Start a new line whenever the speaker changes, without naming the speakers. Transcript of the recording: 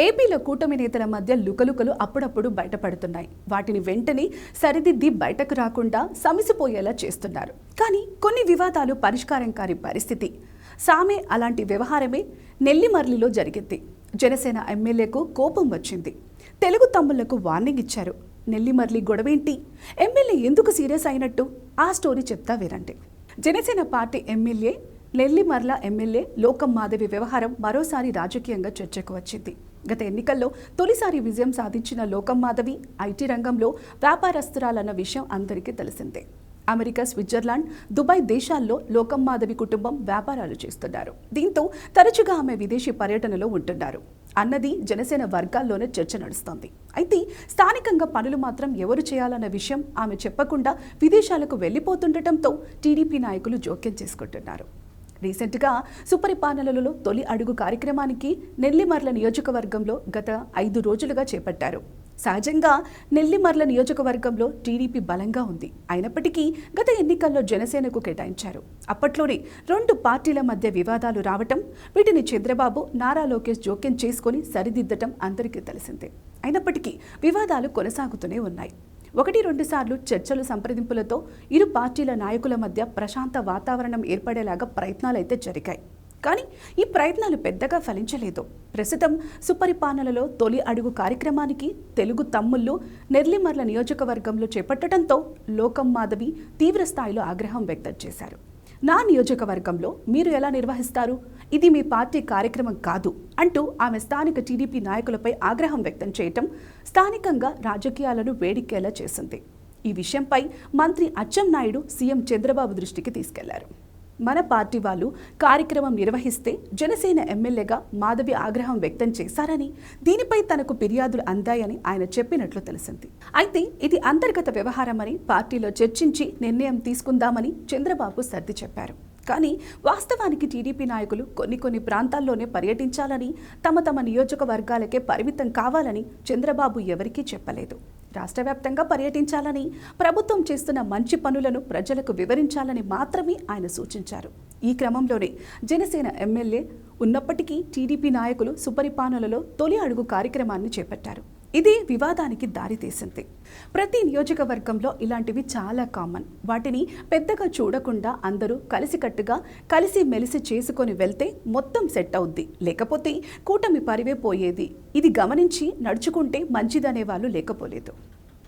ఏపీలో కూటమి నేతల మధ్య లుకలుకలు అప్పుడప్పుడు బయటపడుతున్నాయి. వాటిని వెంటనే సరిదిద్ది బయటకు రాకుండా సమిసిపోయేలా చేస్తున్నారు. కానీ కొన్ని వివాదాలు పరిష్కారం కాని పరిస్థితి. సామె అలాంటి వ్యవహారమే నెల్లిమర్లిలో జరిగింది. జనసేన ఎమ్మెల్యేకు కోపం వచ్చింది. తెలుగు తమ్ముళ్ళకు వార్నింగ్ ఇచ్చారు. నెల్లిమర్లి గొడవేంటి? ఎమ్మెల్యే ఎందుకు సీరియస్ అయినట్టు? ఆ స్టోరీ చెప్తా వినండి. Janasena party MLA Nellimarla MLA Lokam Madhavi వ్యవహారం మరోసారి రాజకీయంగా చర్చకు వచ్చింది. గత ఎన్నికల్లో తొలిసారి విజయం సాధించిన లోకం మాధవి ఐటీ రంగంలో వ్యాపారస్తురాలన్న విషయం అందరికీ తెలిసిందే. అమెరికా స్విట్జర్లాండ్ దుబాయ్ దేశాల్లో లోకం మాధవి కుటుంబం వ్యాపారాలు చేస్తున్నారు. దీంతో తరచుగా ఆమె విదేశీ పర్యటనలో ఉంటున్నారు. అన్నది జనసేన వర్గాల్లోనే చర్చ నడుస్తోంది. అయితే స్థానికంగా పనులు మాత్రం ఎవరు చేయాలన్న విషయం ఆమె చెప్పకుండా విదేశాలకు వెళ్ళిపోతుండటంతో టీడీపీ నాయకులు జోక్యం చేసుకుంటున్నారు. రీసెంట్గా సుపరిపాలనలలో తొలి అడుగు కార్యక్రమానికి నెల్లిమర్ల నియోజకవర్గంలో గత ఐదు రోజులుగా చేపట్టారు. సహజంగా నెల్లిమర్ల నియోజకవర్గంలో టీడీపీ బలంగా ఉంది. అయినప్పటికీ గత ఎన్నికల్లో జనసేనకు కేటాయించారు. అప్పట్లోనే రెండు పార్టీల మధ్య వివాదాలు రావటం వీటిని చంద్రబాబు నారా లోకేష్ జోక్యం చేసుకొని సరిదిద్దటం అందరికీ తెలిసిందే. అయినప్పటికీ వివాదాలు కొనసాగుతూనే ఉన్నాయి. ఒకటి రెండుసార్లు చర్చలు సంప్రదింపులతో ఇరు పార్టీల నాయకుల మధ్య ప్రశాంత వాతావరణం ఏర్పడేలాగా ప్రయత్నాలైతే జరిగాయి. కానీ ఈ ప్రయత్నాలు పెద్దగా ఫలించలేదు. ప్రస్తుతం సుపరిపాలనలో తొలి అడుగు కార్యక్రమానికి తెలుగు తమ్ముళ్ళు నెర్లిమర్ల నియోజకవర్గంలో చేపట్టడంతో లోకం మాధవి తీవ్ర స్థాయిలో ఆగ్రహం వ్యక్తం చేశారు. నా నియోజకవర్గంలో మీరు ఎలా నిర్వహిస్తారు? ఇది మీ పార్టీ కార్యక్రమం కాదు అంటూ ఆమె స్థానిక టీడీపీ నాయకులపై ఆగ్రహం వ్యక్తం చేయటం స్థానికంగా రాజకీయాలను వేడిక్కేలా చేసింది. ఈ విషయంపై మంత్రి అచ్చెన్నాయుడు సీఎం చంద్రబాబు దృష్టికి తీసుకెళ్ళారు. మన పార్టీ వాళ్ళు కార్యక్రమం నిర్వహిస్తే జనసేన ఎమ్మెల్యేగా మాధవి ఆగ్రహం వ్యక్తం చేశారని దీనిపై తనకు ఫిర్యాదులు అందాయని ఆయన చెప్పినట్లు తెలిసింది. అయితే ఇది అంతర్గత వ్యవహారమని పార్టీలో చర్చించి నిర్ణయం తీసుకుందామని చంద్రబాబు సర్ది చెప్పారు. కానీ వాస్తవానికి టీడీపీ నాయకులు కొన్ని కొన్ని ప్రాంతాల్లోనే పర్యటించాలని తమ తమ నియోజకవర్గాలకే పరిమితం కావాలని చంద్రబాబు ఎవరికీ చెప్పలేదు. రాష్ట్ర వ్యాప్తంగా పర్యటించాలని ప్రభుత్వం చేస్తున్న మంచి పనులను ప్రజలకు వివరించాలని మాత్రమే ఆయన సూచించారు. ఈ క్రమంలోనే జనసేన ఎమ్మెల్యే ఉన్నప్పటికీ టీడీపీ నాయకులు సుపరిపాలనలో తొలి అడుగు కార్యక్రమాన్ని చేపట్టారు. ఇది వివాదానికి దారితీసింది ప్రతి నియోజకవర్గంలో ఇలాంటివి చాలా కామన్ వాటిని పెద్దగా చూడకుండా అందరూ కలిసికట్టుగా కలిసి మెలిసి చేసుకొని వెళ్తే మొత్తం సెట్ అవుద్ది. లేకపోతే కూటమి పరివే పోయేది. ఇది గమనించి నడుచుకుంటే మంచిదనే వాళ్ళు లేకపోలేదు.